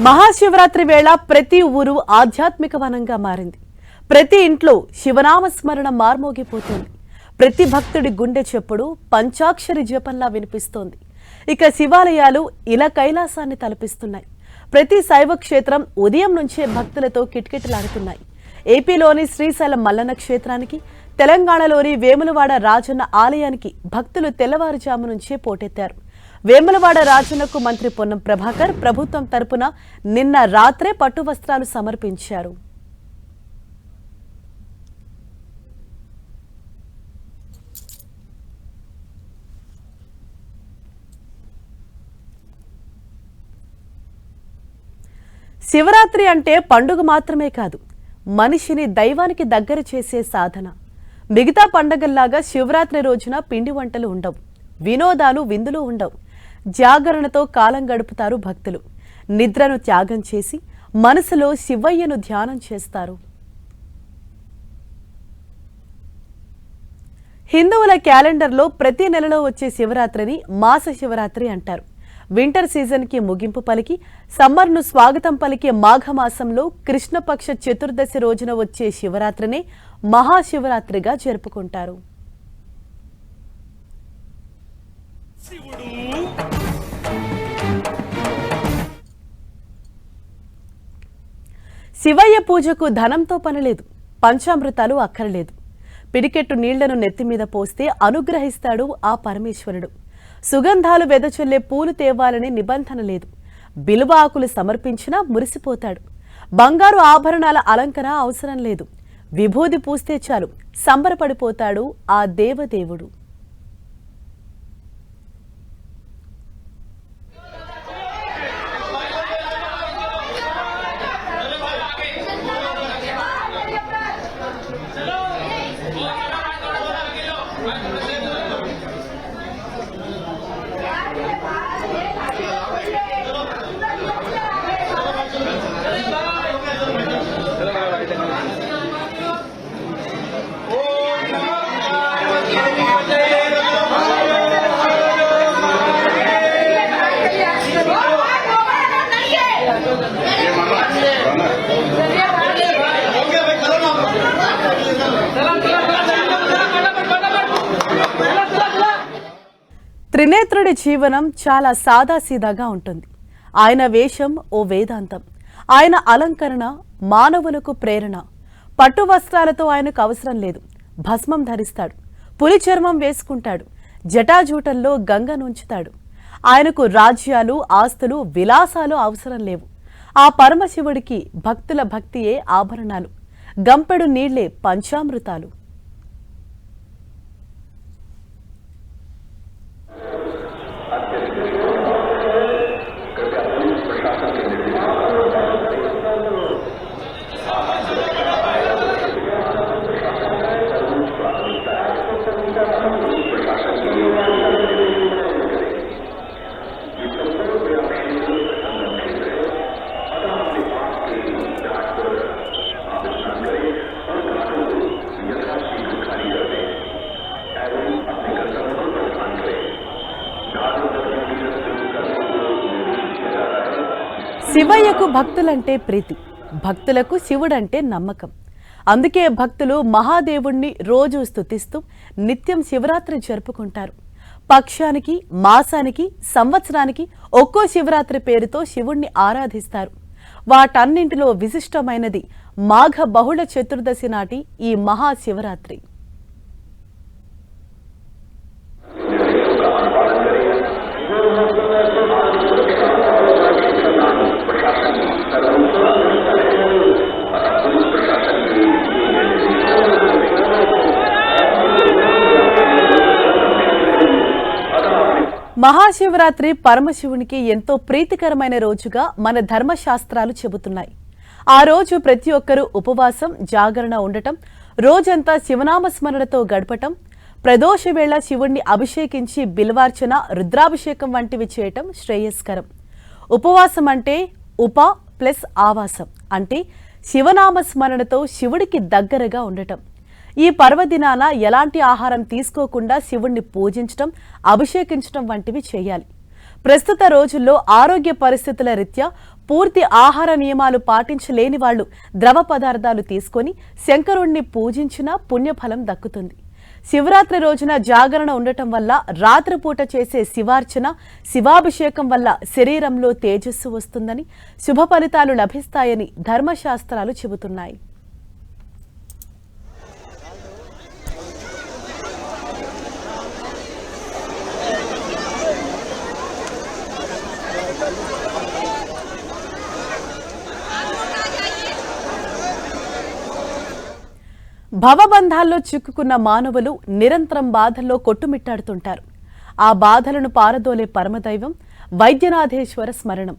మహాశివరాత్రి వేళ ప్రతి ఊరు ఆధ్యాత్మిక వనంగా మారింది. ప్రతి ఇంట్లో శివనామ స్మరణ మార్మోగిపోతుంది. ప్రతి భక్తుడి గుండె చెప్పుడు పంచాక్షరి జపంలా వినిపిస్తోంది. ఇక శివాలయాలు ఇలా కైలాసాన్ని తలపిస్తున్నాయి. ప్రతి శైవ క్షేత్రం ఉదయం నుంచే భక్తులతో కిటకిటలాడుతున్నాయి. ఏపీలోని శ్రీశైలం మల్లన్న క్షేత్రానికి తెలంగాణలోని వేములవాడ రాజన్న ఆలయానికి భక్తులు తెల్లవారుజాము నుంచే పోటెత్తారు. వేములవాడ రాజునకు మంత్రి పొన్నం ప్రభాకర్ ప్రభుత్వం తరపున నిన్న రాత్రే పట్టు వస్త్రాలు సమర్పించారు. శివరాత్రి అంటే పండుగ మాత్రమే కాదు మనిషిని దైవానికి దగ్గర చేసే సాధన. మిగతా పండగల్లాగా శివరాత్రి రోజున పిండి వంటలు ఉండవు వినోదాలు విందులు ఉండవు. జాగరణతో కాలం గడుపుతారు భక్తులు. నిద్రను త్యాగం చేసి మనసులో శివయ్యను ధ్యానం చేస్తారు. హిందువుల క్యాలెండర్లో ప్రతి నెలలో వచ్చే శివరాత్రిని మాస శివరాత్రి అంటారు. వింటర్ సీజన్కి ముగింపు పలికి సమ్మర్ను స్వాగతం పలికే మాఘమాసంలో కృష్ణపక్ష చతుర్దశి రోజున వచ్చే శివరాత్రిని మహాశివరాత్రిగా జరుపుకుంటారు. శివయ్య పూజకు ధనంతో పనిలేదు. పంచామృతాలు అక్కరలేదు. పిడికెట్టు నీళ్ళను నెత్తిమీద పోస్తే అనుగ్రహిస్తాడు ఆ పరమేశ్వరుడు. సుగంధాలు వెదచొల్లే పూలు తేవాలని నిబంధన లేదు. బిలువ ఆకులు సమర్పించినా మురిసిపోతాడు. బంగారు ఆభరణాల అలంకరణ అవసరం లేదు. విభూది పూస్తే చాలు. సంబరపడిపోతాడు ఆ దేవదేవుడు. త్రినేత్రుడి జీవనం చాలా సాదాసీదాగా ఉంటుంది. ఆయన వేషం ఓ వేదాంతం. ఆయన అలంకరణ మానవులకు ప్రేరణ. పట్టు వస్త్రాలతో ఆయనకు అవసరం లేదు. భస్మం ధరిస్తాడు. పులి చర్మం వేసుకుంటాడు. జటాజూటల్లో గంగ నుంచుతాడు. ఆయనకు రాజ్యాలు ఆస్తులు విలాసాలు అవసరం లేవు. ఆ పరమశివుడికి భక్తుల భక్తియే ఆభరణాలు. గంపెడు నీళ్ళే పంచామృతాలు. శివయ్యకు భక్తులంటే ప్రీతి భక్తులకు శివుడంటే నమ్మకం. అందుకే భక్తులు మహాదేవుణ్ణి రోజు స్తుతిస్తూ నిత్యం శివరాత్రి జరుపుకుంటారు. పక్షానికి మాసానికి సంవత్సరానికి ఒక్కో శివరాత్రి పేరుతో శివుణ్ణి ఆరాధిస్తారు. వాటన్నింటిలో విశిష్టమైనది మాఘ బహుళ చతుర్దశి నాటి ఈ మహాశివరాత్రి. మహాశివరాత్రి పరమశివునికి ఎంతో ప్రీతికరమైన రోజుగా మన ధర్మశాస్త్రాలు చెబుతున్నాయి. ఆ రోజు ప్రతి ఒక్కరూ ఉపవాసం జాగరణ ఉండటం రోజంతా శివనామ స్మరణతో గడపటం ప్రదోష వేళ శివుణ్ణి అభిషేకించి బిల్వార్చన రుద్రాభిషేకం వంటివి చేయటం శ్రేయస్కరం. ఉపవాసం అంటే ఉప ప్లస్ ఆవాసం అంటే శివనామ స్మరణతో శివుడికి దగ్గరగా ఉండటం. ఈ పర్వదినాన ఎలాంటి ఆహారం తీసుకోకుండా శివుణ్ణి పూజించటం అభిషేకించటం వంటివి చేయాలి. ప్రస్తుత రోజుల్లో ఆరోగ్య పరిస్థితుల రీత్యా పూర్తి ఆహార నియమాలు పాటించలేని వాళ్ళు ద్రవ పదార్థాలు తీసుకొని శంకరుణ్ణి పూజించినా పుణ్యఫలం దక్కుతుంది. శివరాత్రి రోజున జాగరణ ఉండటం వల్ల రాత్రిపూట చేసే శివార్చన శివాభిషేకం వల్ల శరీరంలో తేజస్సు వస్తుందని శుభ ఫలితాలు లభిస్తాయని ధర్మశాస్త్రాలు చెబుతున్నాయి. భవబంధాల్లో చిక్కుకున్న మానవులు నిరంతరం బాధల్లో కొట్టుమిట్టాడుతుంటారు. ఆ బాధలను పారదోలే పరమదైవం వైద్యనాథేశ్వర స్మరణం.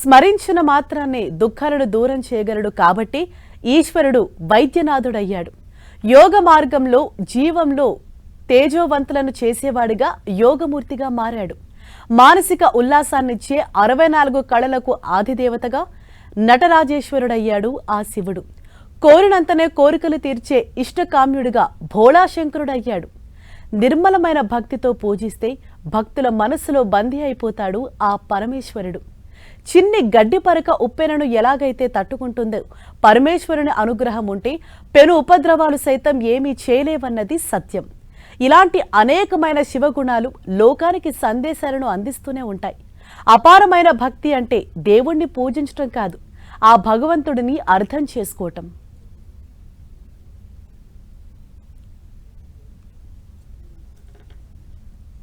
స్మరించిన మాత్రాన్నే దుఃఖాలను దూరం చేయగలడు కాబట్టి ఈశ్వరుడు వైద్యనాథుడయ్యాడు. యోగ మార్గంలో జీవంలో తేజోవంతులను చేసేవాడిగా యోగమూర్తిగా మారాడు. మానసిక ఉల్లాసాన్నిచ్చే అరవై నాలుగు కళలకు ఆదిదేవతగా నటరాజేశ్వరుడయ్యాడు ఆ శివుడు. కోరినంతనే కోరికలు తీర్చే ఇష్టకామ్యుడిగా భోళాశంకరుడయ్యాడు. నిర్మలమైన భక్తితో పూజిస్తే భక్తుల మనస్సులో బందీ అయిపోతాడు ఆ పరమేశ్వరుడు. చిన్ని గడ్డి పరక ఉప్పెనను ఎలాగైతే తట్టుకుంటుందో పరమేశ్వరుని అనుగ్రహం ఉంటే పెను ఉపద్రవాలు సైతం ఏమీ చేయలేవన్నది సత్యం. ఇలాంటి అనేకమైన శివగుణాలు లోకానికి సందేశాలను అందిస్తూనే ఉంటాయి. అపారమైన భక్తి అంటే దేవుణ్ణి పూజించటం కాదు ఆ భగవంతుడిని అర్థం చేసుకోవటం